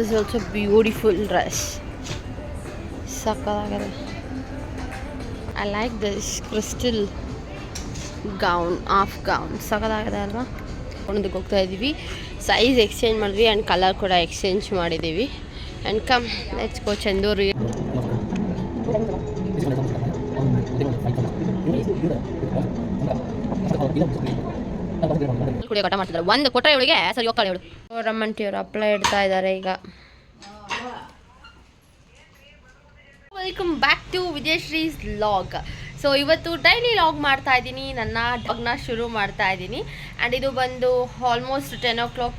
Is also beautiful dress ಸಕ್ಕದಾಗಿದೆ I like this crystal gown of gown ಸಕ್ಕದಾಗಿದೆ ಅಲ್ವಾ? ಒಂದಕ್ಕೆ ಹೋಗ್ತಾ ಇದ್ದೀವಿ ಸೈಜ್ ಎಕ್ಸ್ಚೇಂಜ್ ಮಾಡಿದ್ವಿ ಆ್ಯಂಡ್ ಕಲರ್ ಕೂಡ ಎಕ್ಸ್ಚೇಂಜ್ ಮಾಡಿದ್ದೀವಿ. ಆ್ಯಂಡ್ ಕಮ್ ಲೆಟ್ಸ್ ಗೋ ಚಂದೂರಿಗೆ ಕುಡಿಯೋ ಕಟ ಮಾಡ್ತಿದ್ದಾರೆ ಒಂದು ಕೊಟ್ಟರೆ ಇವಳಿಗೆ ಸರಿ ಹೋಗ್ತಾಳೆ ಇವಳು. ರಮ್ಮಂಟಿ ಅವರು ಹಪ್ಪಳ ಇಡ್ತಾ ಇದ್ದಾರೆ ಈಗ. Welcome back to Vijayashree's vlog so ಇವತ್ತು ಡೈಲಿ ಲಾಗ್ ಮಾಡ್ತಾ ಇದ್ದೀನಿ. ನನ್ನ ಡಾಗ್ನ ಶುರು ಮಾಡ್ತಾ ಇದ್ದೀನಿ. ಆ್ಯಂಡ್ ಇದು ಬಂದು almost ten o'clock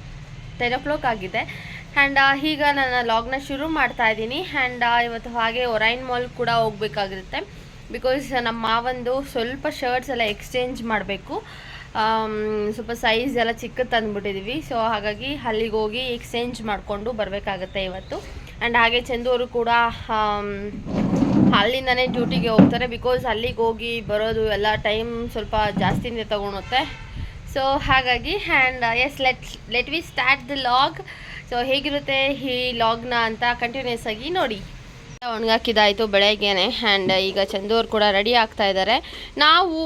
ten o'clock ಆಗಿದೆ ಆ್ಯಂಡ್ ಈಗ ನನ್ನ ಲಾಗ್ನ ಶುರು ಮಾಡ್ತಾ ಇದ್ದೀನಿ. ಆ್ಯಂಡ್ ಇವತ್ತು ಹಾಗೆ ಒರೈನ್ ಮಾಲ್ ಕೂಡ ಹೋಗ್ಬೇಕಾಗಿರುತ್ತೆ. ಬಿಕಾಸ್ ನಮ್ಮ ಮಾವಂದು ಸ್ವಲ್ಪ ಶರ್ಟ್ಸ್ ಎಲ್ಲ ಎಕ್ಸ್ಚೇಂಜ್ ಮಾಡಬೇಕು. ಸ್ವಲ್ಪ ಸೈಜ್ ಎಲ್ಲ ಚಿಕ್ಕದು ತಂದುಬಿಟ್ಟಿದ್ದೀವಿ ಸೊ ಹಾಗಾಗಿ ಅಲ್ಲಿಗೆ ಹೋಗಿ ಎಕ್ಸ್ಚೇಂಜ್ ಮಾಡಿಕೊಂಡು ಬರಬೇಕಾಗತ್ತೆ ಇವತ್ತು. ಆ್ಯಂಡ್ ಹಾಗೆ ಚಂದೂರು ಕೂಡ ಅಲ್ಲಿಂದನೇ ಡ್ಯೂಟಿಗೆ ಹೋಗ್ತಾರೆ. ಬಿಕಾಸ್ ಅಲ್ಲಿಗೆ ಹೋಗಿ ಬರೋದು ಎಲ್ಲ ಟೈಮ್ ಸ್ವಲ್ಪ ಜಾಸ್ತಿನೇ ತಗೊಳುತ್ತೆ. ಸೊ ಹಾಗಾಗಿ and yes let let we start the vlog so ಹೇಗಿರುತ್ತೆ ಈ ಲಾಗ್ನ ಅಂತ ಕಂಟಿನ್ಯೂಸ್ ಆಗಿ ನೋಡಿ. ಒಣಗಾಕಿದಾಯಿತು ಬೆಳಗ್ಗೆನೆ. ಆ್ಯಂಡ್ ಈಗ ಚಂದೂರ್ ಕೂಡ ರೆಡಿ ಆಗ್ತಾ ಇದ್ದಾರೆ ನಾವು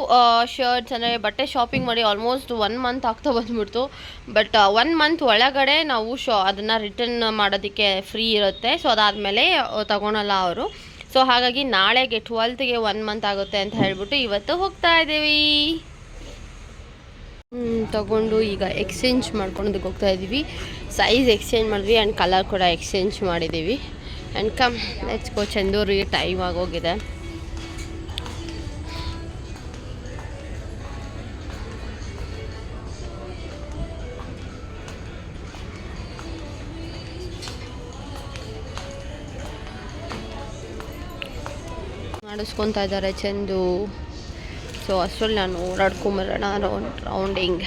ಶರ್ಟ್ಸ್ ಅಂದರೆ ಬಟ್ಟೆ ಶಾಪಿಂಗ್ ಮಾಡಿ ಆಲ್ಮೋಸ್ಟ್ ಒನ್ ಮಂತ್ ಆಗ್ತಾ ಬಂದ್ಬಿಡ್ತು. ಬಟ್ ಒನ್ ಮಂತ್ ಒಳಗಡೆ ನಾವು ಶಾ, ಅದನ್ನು ರಿಟರ್ನ್ ಮಾಡೋದಕ್ಕೆ ಫ್ರೀ ಇರುತ್ತೆ. ಸೊ ಅದಾದಮೇಲೆ ತಗೊಳಲ್ಲ ಅವರು. ಸೊ ಹಾಗಾಗಿ ನಾಳೆಗೆ ಟ್ವೆಲ್ತ್ಗೆ ಒನ್ ಮಂತ್ ಆಗುತ್ತೆ ಅಂತ ಹೇಳ್ಬಿಟ್ಟು ಇವತ್ತು ಹೋಗ್ತಾ ಇದ್ದೀವಿ. ತಗೊಂಡು ಈಗ ಎಕ್ಸ್ಚೇಂಜ್ ಮಾಡ್ಕೊಳೋದಕ್ಕೆ ಹೋಗ್ತಾ ಇದ್ದೀವಿ. ಸೈಜ್ ಎಕ್ಸ್ಚೇಂಜ್ ಮಾಡಿದ್ವಿ ಆ್ಯಂಡ್ ಕಲರ್ ಕೂಡ ಎಕ್ಸ್ಚೇಂಜ್ ಮಾಡಿದ್ದೀವಿ. ಆ್ಯಂಡ್ ಕಮ್ ಲೆಟ್ಸ್ ಗೋ ಚಂದೂರಿ ಟೈಮ್ ಆಗೋಗಿದೆ. ಮಾಡಿಸ್ಕೊತಾ ಇದ್ದಾರೆ ಚಂದು. ಸೊ ಅಷ್ಟರಲ್ಲಿ ನಾನು ಓಡಾಡ್ಕೊಂಬರೋಣ ರೌಂಡ್ ರೌಂಡಿಂಗ್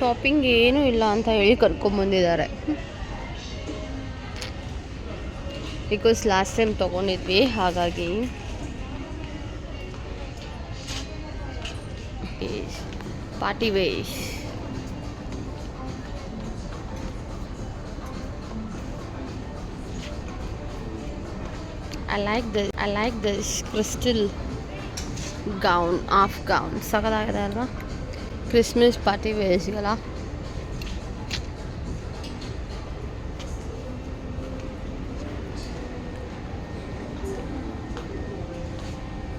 ಶಾಪಿಂಗ್ ಏನೂ ಇಲ್ಲ ಅಂತ ಹೇಳಿ ಕರ್ಕೊಂಬಂದಿದ್ದಾರೆ ಬಿಕಾಸ್ ಲಾಸ್ಟ್ ಟೈಮ್ ತೊಗೊಂಡಿದ್ವಿ, ಹಾಗಾಗಿ. Party wears I like this I like this crystal gown of gown ಸಕದಾಗಿದೆ ಅಲ್ವಾ? ಕ್ರಿಸ್ಮಸ್ ಪಾರ್ಟಿ ವೇಸ್ಗೆಲ್ಲ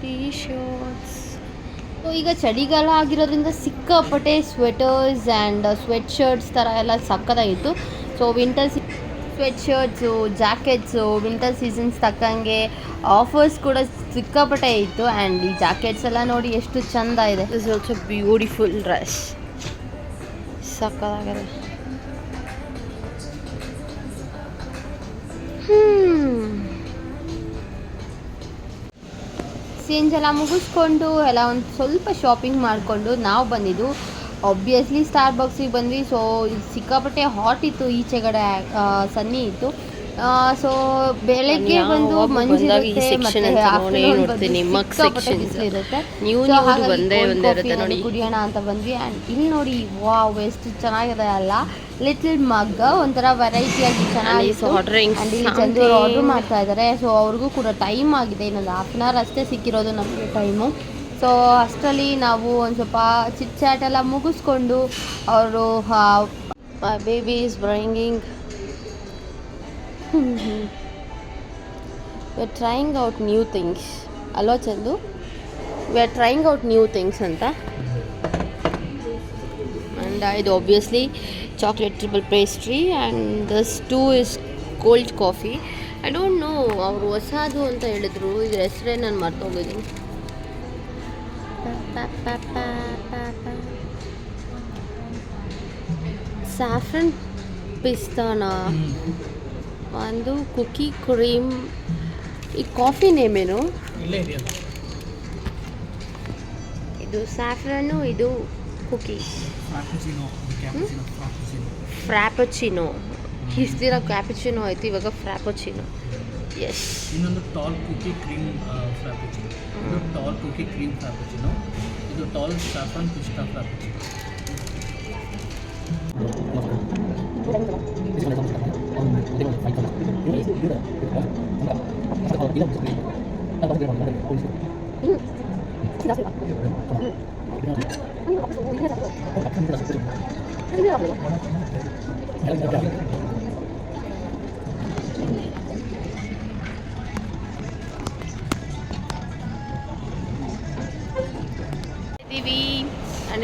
ಟೀ ಶರ್ಟ್ಸ್ ಈಗ ಚಳಿಗಾಲ ಆಗಿರೋದ್ರಿಂದ ಸಿಕ್ಕಾಪಟ್ಟೆ ಸ್ವೆಟರ್ಸ್ ಆ್ಯಂಡ್ ಸ್ವೆಟ್ ಶರ್ಟ್ಸ್ ಥರ ಎಲ್ಲ ಸಕ್ಕತ್ತಾಗಿತ್ತು. So winter sweatshirts jackets winter seasons ತಕ್ಕಂಗೆ ಆಫರ್ಸ್ ಕೂಡ ಸಿಕ್ಕಾಪಟ್ಟೆ ಇತ್ತು. ಆ್ಯಂಡ್ ಈ ಜಾಕೆಟ್ಸ್ ಎಲ್ಲ ನೋಡಿ ಎಷ್ಟು ಚಂದ ಇದೆ. ಇಸ್ ಆಲ್ಸೋ ಬ್ಯೂಟಿಫುಲ್ ಡ್ರೆಸ್ ಸಕ್ಕದಾಗಿದೆ. ಚೇಂಜ್ ಎಲ್ಲ ಮುಗಿಸ್ಕೊಂಡು ಎಲ್ಲ ಒಂದು ಸ್ವಲ್ಪ ಶಾಪಿಂಗ್ ಮಾಡಿಕೊಂಡು ನಾವು ಬಂದಿದ್ದು ಆಬ್ವಿಯಸ್ಲಿ ಸ್ಟಾರ್ ಬಾಕ್ಸಿಗೆ ಬಂದ್ವಿ. ಸೊ ಸಿಕ್ಕಾಪಟ್ಟೆ ಹಾಟ್ ಇತ್ತು ಈಚೆಗಡೆ ಸನ್ನಿ ಇತ್ತು. ಸೊ ಬೆಳಗ್ಗೆ ಬಂದು ಮಂಜಿರುತ್ತೆ ಮತ್ತೆ ನೋಡಿ ಕುಡಿಯೋಣ ಅಂತ ಬಂದ್ವಿ. ಆ್ಯಂಡ್ ಇಲ್ಲಿ ನೋಡಿ ವಾವ್ ಎಷ್ಟು ಚೆನ್ನಾಗಿದೆ ಅಲ್ಲ. ಲಿಟ್ಲ್ ಮಗ್ ಒಂಥರ ವೆರೈಟಿಯಾಗಿ ಚೆನ್ನಾಗಿತ್ತು. ಚೆನ್ನಾಗಿ ಆ್ಯಂಡ್ ಇಲ್ಲಿ ಚಂದ್ರು something. ಆರ್ಡರ್ ಮಾಡ್ತಾ ಇದ್ದಾರೆ ಸೊ ಅವ್ರಿಗೂ ಕೂಡ ಟೈಮ್ ಆಗಿದೆ. ಇನ್ನೊಂದು ಹಾಫ್ ಆನ್ ಅವರ್ ಅಷ್ಟೇ ಸಿಕ್ಕಿರೋದು ನಮಗೆ ಟೈಮು ಸೊ ಅಷ್ಟರಲ್ಲಿ ನಾವು ಒಂದು ಸ್ವಲ್ಪ ಚಿಟ್ ಚಾಟ್ ಎಲ್ಲ ಮುಗಿಸ್ಕೊಂಡು ಅವರು baby is bringing we are trying out new things hello Chandu we are trying out new things ಅಂತ. ಆ್ಯಂಡ್ ಇದು obviously chocolate truffle pastry and this too is cold coffee I don't know ಅವರು ಹೊಸದು ಅಂತ ಹೇಳಿದ್ರು, ಇದ್ರ ಹೆಸರೇ ನಾನು ಮರ್ತೋಗಿದ್ದೀನಿ. Saffron ಪಿಸ್ತಾನ ಒಂದು ಕುಕಿ ಕ್ರೀಮ್ ಈ ಕಾಫಿ ನೇಮೇನು ಇದು ಸ್ಯಾಫ್ರನ್ನು ಇದು ಕುಕೀಸ್ ಫ್ರಾಪುಚಿನೋ ಕ್ಯಾಪುಚಿನೋ ಫ್ರಾಪುಚಿನೋ ಫ್ರಾಪಚಿನೋ ಇಷ್ಟು ದಿನ ಕ್ಯಾಪಚಿನೋ ಆಯ್ತು ಇವಾಗ ಫ್ರಾಪಚಿನೋ ಎಸ್ ಇನ್ನೊಂದು ಟಾಲ್ ಕುಕಿ ಕ್ರೀಮ್ ಫ್ರಾಪುಚಿನೋ ಇದು ಟಾಲ್ ಕುಕಿ ಕ್ರೀಮ್ ಫ್ರಾಪುಚಿನೋ ಇದು ಟಾಲ್ ಸಾಫ್ರಾನ್ ಪಿಸ್ತಾ ಫ್ರಾಪುಚಿನೋ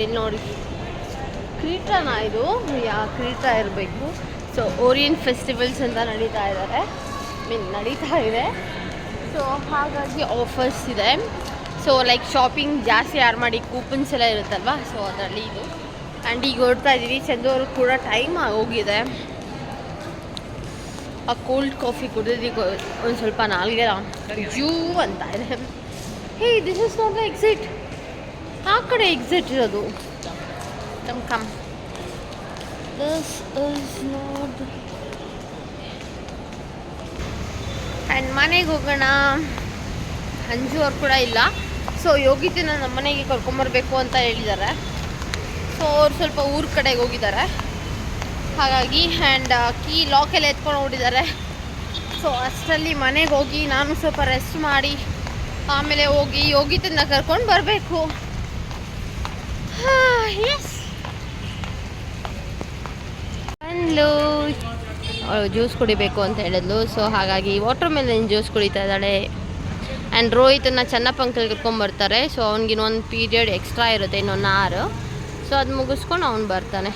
ಇಲ್ಲಿ ನೋಡಿ. ಕ್ರೀಟನ ಇದು? ಯಾ, ಕ್ರೀಟ ಇರಬೇಕು. ಸೊ ಓರಿಯನ್ ಫೆಸ್ಟಿವಲ್ಸ್ ಅಂತ ನಡೀತಾ ಇದ್ದಾರೆ ಮೀನ್ ನಡೀತಾ ಇದೆ. ಸೊ ಹಾಗಾಗಿ ಆಫರ್ಸ್ ಇದೆ. ಸೊ ಲೈಕ್ ಶಾಪಿಂಗ್ ಜಾಸ್ತಿ ಯಾರು ಮಾಡಿ ಕೂಪನ್ಸ್ ಎಲ್ಲ ಇರುತ್ತಲ್ವಾ? ಸೊ ಅದರಲ್ಲಿ ಇದು. ಆ್ಯಂಡ್ ಈಗ ಓಡ್ತಾ ಇದ್ದೀವಿ ಚಂದು ಕೂಡ ಟೈಮ್ ಹೋಗಿದೆ. ಆ ಕೋಲ್ಡ್ ಕಾಫಿ ಕುಡಿದಿಗೆ ಒಂದು ಸ್ವಲ್ಪ ನಾಲ್ಗೆ ಜೂ ಅಂತ ಇದೆ. Hey this is not the exit ಆ ಕಡೆ ಎಕ್ಸಿಟ್ ಇರೋದು. ಕಮ್ ಕಮ್ ದಿಸ್ ಇಸ್ ನೋಡ್ ಆ್ಯಂಡ್ ಮನೆಗೆ ಹೋಗೋಣ. ಅಂಜು ಅವ್ರು ಕೂಡ ಇಲ್ಲ. ಸೊ ಯೋಗಿತಿನ ನಮ್ಮ ಮನೆಗೆ ಕರ್ಕೊಂಬರ್ಬೇಕು ಅಂತ ಹೇಳಿದ್ದಾರೆ ಸೊ ಅವ್ರು ಸ್ವಲ್ಪ ಊರ ಕಡೆಗೆ ಹೋಗಿದ್ದಾರೆ ಹಾಗಾಗಿ ಆ್ಯಂಡ್ ಕೀ ಲಾಕ್ ಎಲ್ಲ ಎತ್ಕೊಂಡು ಹೋಗಿದ್ದಾರೆ ಸೊ ಅಷ್ಟರಲ್ಲಿ ಮನೆಗೆ ಹೋಗಿ ನಾನು ಸ್ವಲ್ಪ ರೆಸ್ಟ್ ಮಾಡಿ, ಆಮೇಲೆ ಹೋಗಿ ಯೋಗಿತನ ಕರ್ಕೊಂಡು ಬರಬೇಕು. ಎಸ್ ಬಂದ್ಲು ಅವಳು ಜ್ಯೂಸ್ ಕುಡಿಬೇಕು ಅಂತ ಹೇಳಿದ್ಲು. ಸೊ ಹಾಗಾಗಿ ವಾಟರ್ ಮೆಲನ್ ಜ್ಯೂಸ್ ಕುಡಿತಾ ಇದ್ದಾಳೆ. ಆ್ಯಂಡ್ ರೋಹಿತನ್ನ ಚೆನ್ನಪ್ಪ ಅಂಕಲ್ ಕರ್ಕೊಂಬರ್ತಾರೆ ಸೊ ಅವ್ನಿಗೆ ಇನ್ನೊಂದು ಪೀರಿಯಡ್ ಎಕ್ಸ್ಟ್ರಾ ಇರುತ್ತೆ, ಇನ್ನೊಂದು ಆರು ಸೊ ಅದು ಮುಗಿಸ್ಕೊಂಡು ಅವ್ನು ಬರ್ತಾನೆ.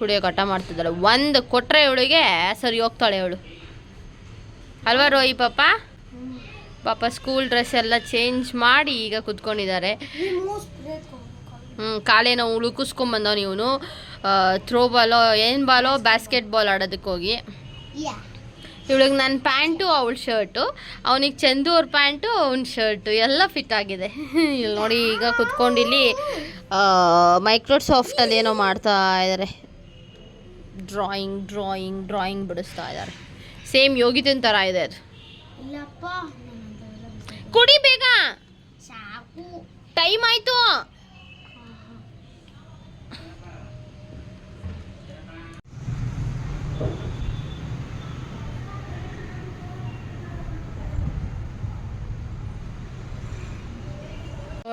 ಕುಡಿಯೋ ಹಠ ಮಾಡ್ತಿದ್ದಾಳೆ. ಒಂದು ಕೊಟ್ಟರೆ ಇವಳಿಗೆ ಸರಿ ಹೋಗ್ತಾಳೆ ಅವಳು. ಅಲ್ವಾ ರೋಹಿ ಪಾಪ? ಪಾಪ ಸ್ಕೂಲ್ ಡ್ರೆಸ್ ಎಲ್ಲ ಚೇಂಜ್ ಮಾಡಿ ಈಗ ಕುತ್ಕೊಂಡಿದ್ದಾರೆ. ಹ್ಞೂ ಕಾಲೇನೋ ಉಳುಕಿಸ್ಕೊಂಬಂದವನು ಇವನು. ಥ್ರೋ ಬಾಲೋ ಏನು ಬಾಲೋ ಬ್ಯಾಸ್ಕೆಟ್ ಬಾಲ್ ಆಡೋದಕ್ಕೆ ಹೋಗಿ. ಇವಳಿಗೆ ನನ್ನ ಪ್ಯಾಂಟು, ಅವಳ ಶರ್ಟು ಅವನಿಗೆ ಚಂದು ಅವ್ರ ಪ್ಯಾಂಟು, ಅವ್ನ ಶರ್ಟು ಎಲ್ಲ ಫಿಟ್ ಆಗಿದೆ. ಇಲ್ಲಿ ನೋಡಿ, ಈಗ ಕುತ್ಕೊಂಡಿಲ್ಲಿ ಮೈಕ್ರೋಸಾಫ್ಟಲ್ಲಿ ಏನೋ ಮಾಡ್ತಾ ಇದ್ದಾರೆ ಡ್ರಾಯಿಂಗ್ ಡ್ರಾಯಿಂಗ್ ಡ್ರಾಯಿಂಗ್ ಬಿಡಿಸ್ತಾ ಇದ್ದಾರೆ ಸೇಮ್ ಯೋಗಿತನ್ ಥರ ಇದೆ ಅದು. ಕುಡಿ ಬೇಗ. ಸಾಕು. ಟೈಮ್ ಆಯ್ತು.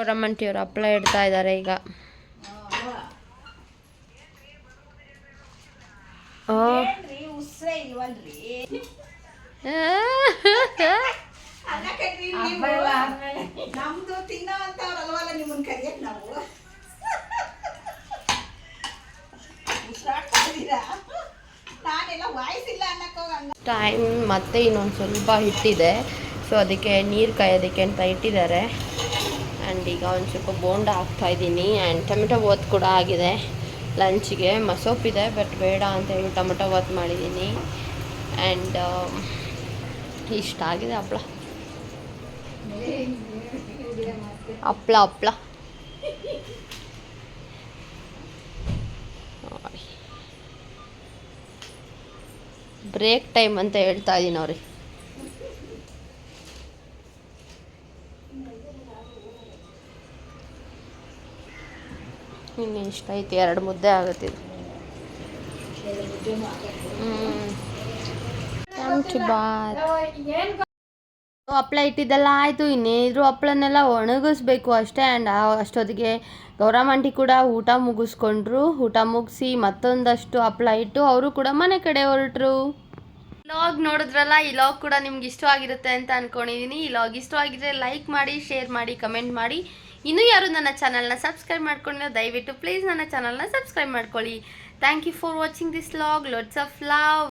ರಮಂಟಿಯವರು ಅಪ್ಲೈ ಹಪ್ಪಳ ಇಡ್ತಾ ಇದ್ದಾರೆ ಈಗ. ನಮ್ದು ನಿಮ್ಮನ್ನ ಕರಿಯಕ್ ನಾವು? ಟೈಮ್ ಮತ್ತೆ ಇನ್ನೊಂದು ಸ್ವಲ್ಪ ಹಿಟ್ಟಿದೆ. ಸೊ ಅದಕ್ಕೆ ನೀರು ಕಾಯೋದಕ್ಕೆ ಅಂತ ಇಟ್ಟಿದ್ದಾರೆ. ಆ್ಯಂಡ್ ಈಗ ಒಂದು ಸ್ವಲ್ಪ ಬೋಂಡ ಹಾಕ್ತಾ ಇದ್ದೀನಿ. ಆ್ಯಂಡ್ ಟೊಮೆಟೊ ಬಾತ್ ಕೂಡ ಆಗಿದೆ. ಲಂಚಿಗೆ ಇದೆ ಬಟ್ ಬೇಡ ಅಂತ ಹೇಳಿ ಟೊಮೆಟೊ ಬಾತ್ ಮಾಡಿದ್ದೀನಿ. ಆ್ಯಂಡ್ ಇಷ್ಟ ಆಗಿದೆ ಹಪ್ಳ. ಹಪ್ಳ ಹಪ್ಳ. ಬ್ರೇಕ್ ಟೈಮ್ ಅಂತ ಹೇಳ್ತಾ ಇದ್ದೀನಿ ಅವ್ರಿ. ಇನ್ನು ಇಷ್ಟ? ಐತಿ ಎರಡು ಮುದ್ದೆ ಆಗುತ್ತಿದೆ ಬಾತ್ ಹಪ್ಪಳ ಇಟ್ಟಿದ್ದೆಲ್ಲ ಆಯಿತು. ಇನ್ನೇನಿದ್ರು ಹಪ್ಪಳನ್ನೆಲ್ಲ ಒಣಗಿಸ್ಬೇಕು ಅಷ್ಟೇ. ಆ್ಯಂಡ್ ಅಷ್ಟೊತ್ತಿಗೆ ಗೌರಮ್ಮಂಟಿ ಕೂಡ ಊಟ ಮುಗಿಸ್ಕೊಂಡ್ರು. ಊಟ ಮುಗಿಸಿ ಮತ್ತೊಂದಷ್ಟು ಹಪ್ಪಳ ಇಟ್ಟು ಅವರು ಕೂಡ ಮನೆ ಕಡೆ ಹೊರಟ್ರು. ಲಾಗ್ ನೋಡಿದ್ರಲ್ಲ, ಈ ಲಾಗ್ ಕೂಡ ನಿಮ್ಗೆ ಇಷ್ಟವಾಗಿರುತ್ತೆ ಅಂತ ಅನ್ಕೊಂಡಿದ್ದೀನಿ ಈ ಲಾಗ್ ಇಷ್ಟವಾಗಿದ್ರೆ ಲೈಕ್ ಮಾಡಿ ಶೇರ್ ಮಾಡಿ ಕಮೆಂಟ್ ಮಾಡಿ. ಇನ್ನೂ ಯಾರು ನನ್ನ ಚಾನಲ್ನ ಸಬ್ಸ್ಕ್ರೈಬ್ ಮಾಡ್ಕೊಂಡಿಲ್ಲ, ದಯವಿಟ್ಟು ಪ್ಲೀಸ್ ನನ್ನ ಚಾನಲ್ನ ಸಬ್ಸ್ಕ್ರೈಬ್ ಮಾಡ್ಕೊಳ್ಳಿ. Thank you for watching this vlog lots of love